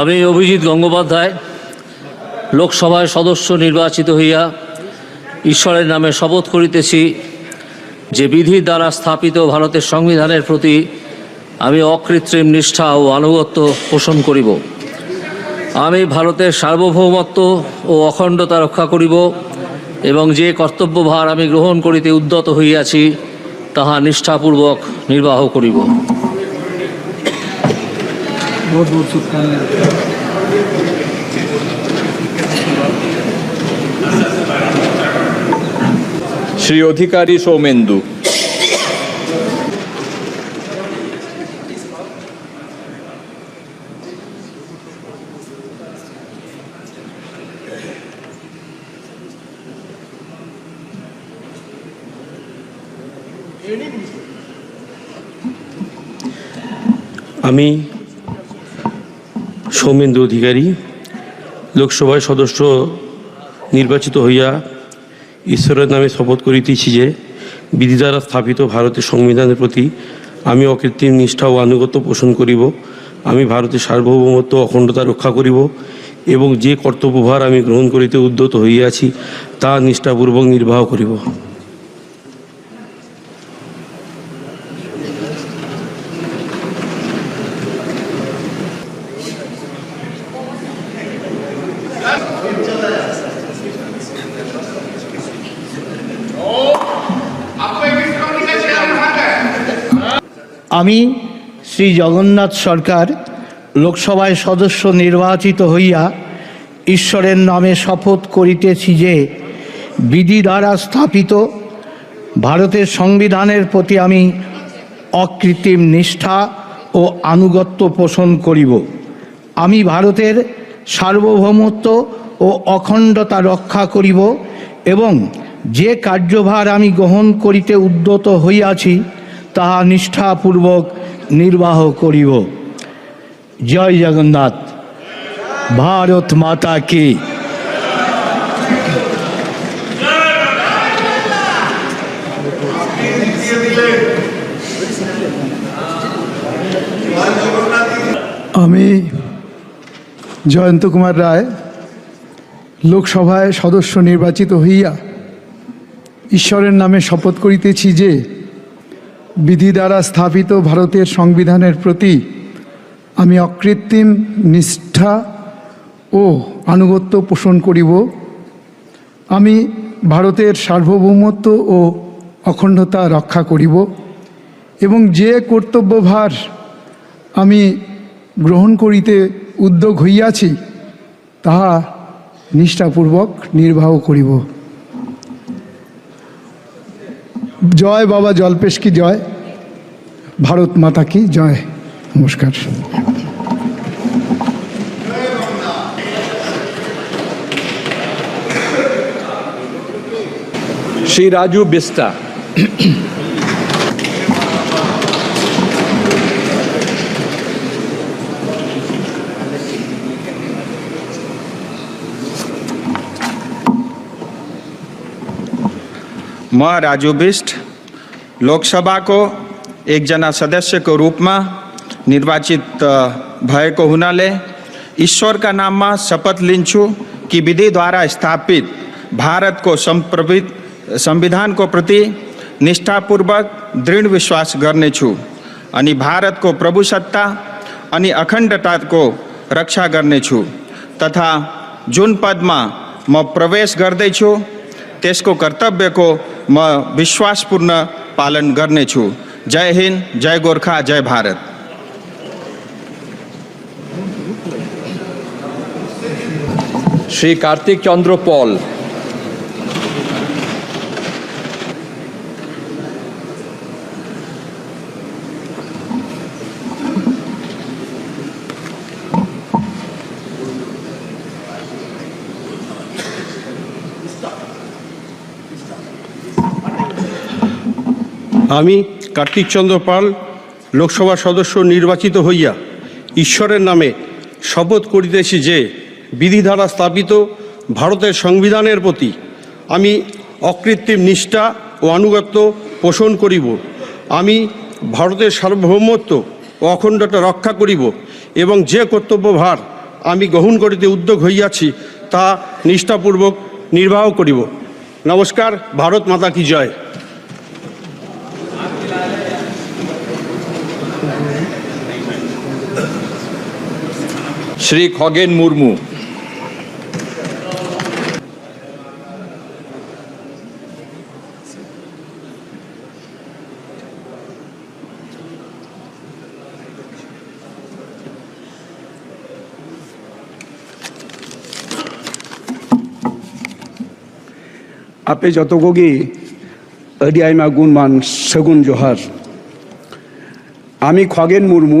আমি অভিজিৎ গঙ্গোপাধ্যায় লোকসভায় সদস্য নির্বাচিত হইয়া ঈশ্বরের নামে শপথ করিতেছি যে বিধি দ্বারা স্থাপিত ভারতের সংবিধানের প্রতি আমি অকৃত্রিম নিষ্ঠা ও আনুগত্য পোষণ করিব। আমি ভারতের সার্বভৌমত্ব ও অখণ্ডতা রক্ষা করিব এবং যে কর্তব্যভার আমি গ্রহণ করিতে উদ্যত হইয়াছি, তাহা নিষ্ঠাপূর্বক নির্বাহ করিব। बहुत बहुत शुभकामनाएं श्री अधिकारी सोमेंदु আমি সৌমেন্দ্র অধিকারী, লোকসভায় সদস্য নির্বাচিত হইয়া ঈশ্বরের নামে শপথ করিতেছি যে, বিধি দ্বারা স্থাপিত ভারতের সংবিধানের প্রতি আমি অকৃত্রিম নিষ্ঠা ও আনুগত্য পোষণ করিব, আমি ভারতের সার্বভৌমত্ব অখণ্ডতা রক্ষা করিব এবং যে কর্তব্যভার আমি গ্রহণ করিতে উদ্যত হইয়াছি, তা নিষ্ঠাপূর্বক নির্বাহ করিব। আমি শ্রী জগন্নাথ সরকার লোকসভায় সদস্য নির্বাচিত হইয়া ঈশ্বরের নামে শপথ করিতেছি যে বিধি দ্বারা স্থাপিত ভারতের সংবিধানের প্রতি আমি অকৃত্রিম নিষ্ঠা ও আনুগত্য পোষণ করিব। আমি ভারতের সার্বভৌমত্ব ও অখণ্ডতা রক্ষা করিব এবং যে কার্যভার আমি গ্রহণ করিতে উদ্যত হইয়াছি, তাহা নিষ্ঠাপূর্বক নির্বাহ করিব। জয় জগন্নাথ। ভারত মাতা কি। আমি জয়ন্ত কুমার রায় লোকসভায় সদস্য নির্বাচিত হইয়া ঈশ্বরের নামে শপথ করিতেছি যে, বিধি দ্বারা স্থাপিত ভারতের সংবিধানের প্রতি আমি অকৃত্রিম নিষ্ঠা ও আনুগত্য পোষণ করিব। আমি ভারতের সার্বভৌমত্ব ও অখণ্ডতা রক্ষা করিব এবং যে কর্তব্যভার আমি গ্রহণ করিতে উদ্যোগ হইয়াছি, তাহা নিষ্ঠাপূর্বক নির্বাহ করিব। জয় বাবা জল্পেশ কি জয়? ভারত মাতা কি জয়? নমস্কার। শ্রী রাজু বিস্তা म राजू बिष्ट लोकसभा को एक जना सदस्य को रूप में निर्वाचित अ, भएको हुनाले ईश्वरका नाममा शपथ लिन्छु कि विधि द्वारा स्थापित भारत को भारतको सम्प्रवित संविधानको प्रति निष्ठापूर्वक दृढ विश्वास गर्नेछु अनि भारतको प्रभुसत्ता अनि अखण्डताको रक्षा गर्नेछु तथा जुन पदमा म प्रवेश गर्दैछु त्यसको म विश्वासपूर्ण पालन गर्नेछु जय हिन्द जय गोर्खा जय भारत श्री कार्तिक चंद्र पॉल আমি কার্তিক চন্দ্র পাল, লোকসভা সদস্য নির্বাচিত হইয়া ঈশ্বরের নামে শপথ করিতেছি যে বিধি দ্বারা স্থাপিত ভারতের সংবিধানের প্রতি আমি অকৃত্রিম নিষ্ঠা ও আনুগত্য পোষণ করিব। আমি ভারতের সার্বভৌমত্ব ও অখণ্ডতা রক্ষা করিব এবং যে কর্তব্যভার আমি গ্রহণ করিতে উদ্যোগ হইয়াছি তা নিষ্ঠাপূর্বক নির্বাহ করিব। নমস্কার, ভারত মাতা কি জয়। শ্রী খগেন মুর্মু આપે જતો ગોગી અડિયાઈમાં ગુણમાન સગુણ જોહાર આમી ખોગેન મુર્મુ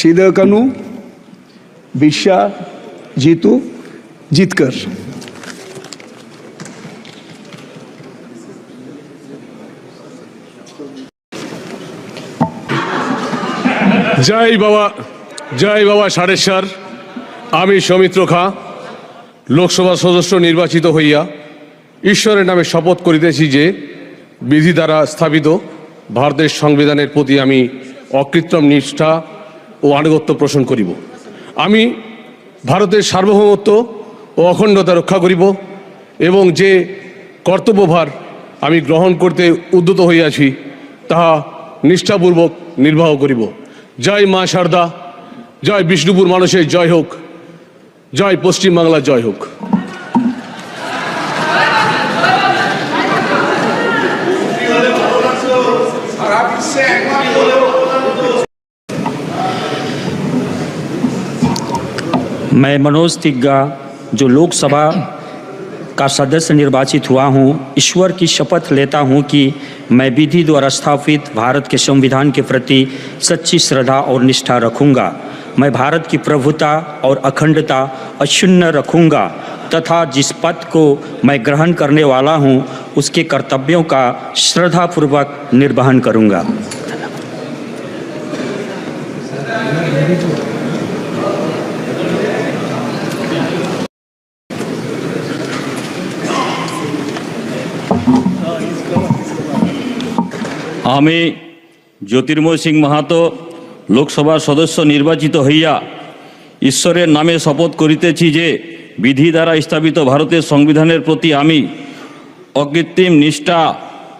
সিদকানু বিশ্বা জিতু, জিতকর। জয় বাবা জয় বাবা সারেশ্বর। আমি সৌমিত্র খাঁ, লোকসভা সদস্য নির্বাচিত হইয়া ঈশ্বরের নামে শপথ করিতেছি যে বিধি দ্বারা স্থাপিত ভারতের সংবিধানের প্রতি আমি অকৃত্রিম নিষ্ঠা ও আনুগত্য পোষণ করিব। আমি ভারতের সার্বভৌমত্ব ও অখণ্ডতা রক্ষা করিব এবং যে কর্তব্যভার আমি গ্রহণ করতে উদ্যত হইয়াছি, তাহা নিষ্ঠাপূর্বক নির্বাহ করিব। জয় মা শারদা জয় বিষ্ণুপুর মানুষের জয় হোক, জয় পশ্চিমবাংলার জয় হোক। मैं मनोज तिग्गा, जो लोकसभा का सदस्य निर्वाचित हुआ हूँ, ईश्वर की शपथ लेता हूँ कि मैं विधि द्वारा स्थापित भारत के संविधान के प्रति सच्ची श्रद्धा और निष्ठा रखूँगा। मैं भारत की प्रभुता और अखंडता अक्षुण्ण रखूँगा तथा जिस पद को मैं ग्रहण करने वाला हूँ, उसके कर्तव्यों का श्रद्धापूर्वक निर्वहन करूँगा। আমি জ্যোতির্ময় সিং মাহাতো লোকসভার সদস্য নির্বাচিত হইয়া ঈশ্বরের নামে শপথ করিতেছি যে বিধি দ্বারা স্থাপিত ভারতের সংবিধানের প্রতি আমি অকৃত্রিম নিষ্ঠা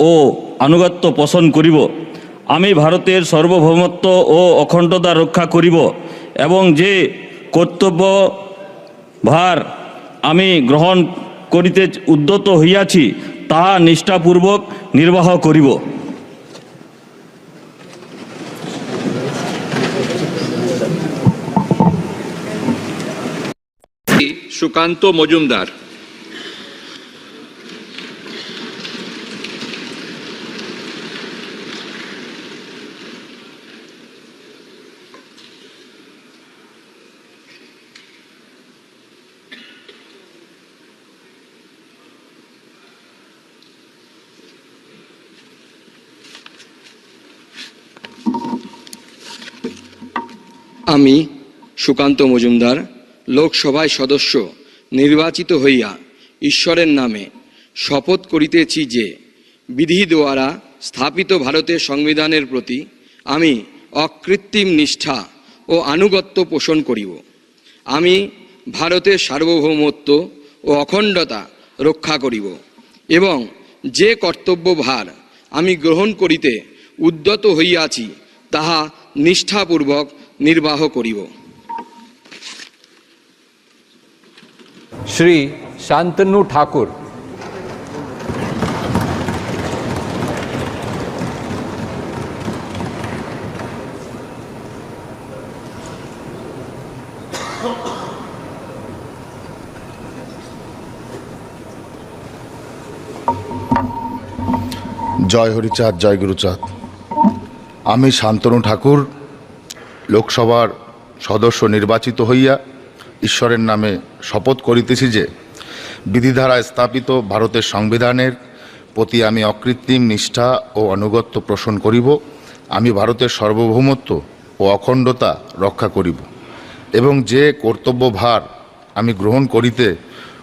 ও আনুগত্য পোষণ করিব। আমি ভারতের সার্বভৌমত্ব ও অখণ্ডতা রক্ষা করিব এবং যে কর্তব্য ভার আমি গ্রহণ করিতে উদ্যত হইয়াছি তাহা নিষ্ঠাপূর্বক নির্বাহ করিব। সুকান্ত মজুমদার। আমি, সুকান্ত মজুমদার, লোকসভায় সদস্য, নির্বাচিত হইয়া ঈশ্বরের নামে শপথ করিতেছি যে বিধি দ্বারা স্থাপিত ভারতের সংবিধানের প্রতি আমি অকৃত্রিম নিষ্ঠা ও আনুগত্য পোষণ করিব। আমি ভারতের সার্বভৌমত্ব ও অখণ্ডতা রক্ষা করিব এবং যে কর্তব্যভার আমি গ্রহণ করিতে উদ্যত হইয়াছি, তাহা নিষ্ঠাপূর্বক নির্বাহ করিব। শ্রী শান্তনু ঠাকুর। জয় হরিচাঁদ জয় গুরুচাঁদ। আমি শান্তনু ঠাকুর লোকসভার সদস্য নির্বাচিত হইয়া ঈশ্বরের নামে শপথ করিতেছি যে বিধিধারায় স্থাপিত ভারতের সংবিধানের প্রতি আমি অকৃত্রিম নিষ্ঠা ও অনুগত্য পোষণ করিব, আমি ভারতের সার্বভৌমত্ব ও অখণ্ডতা রক্ষা করিব। এবং যে কর্তব্য ভার আমি গ্রহণ করিতে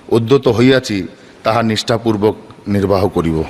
উদ্যত হইয়াছি, তাহা নিষ্ঠাপূর্বক নির্বাহ করিব।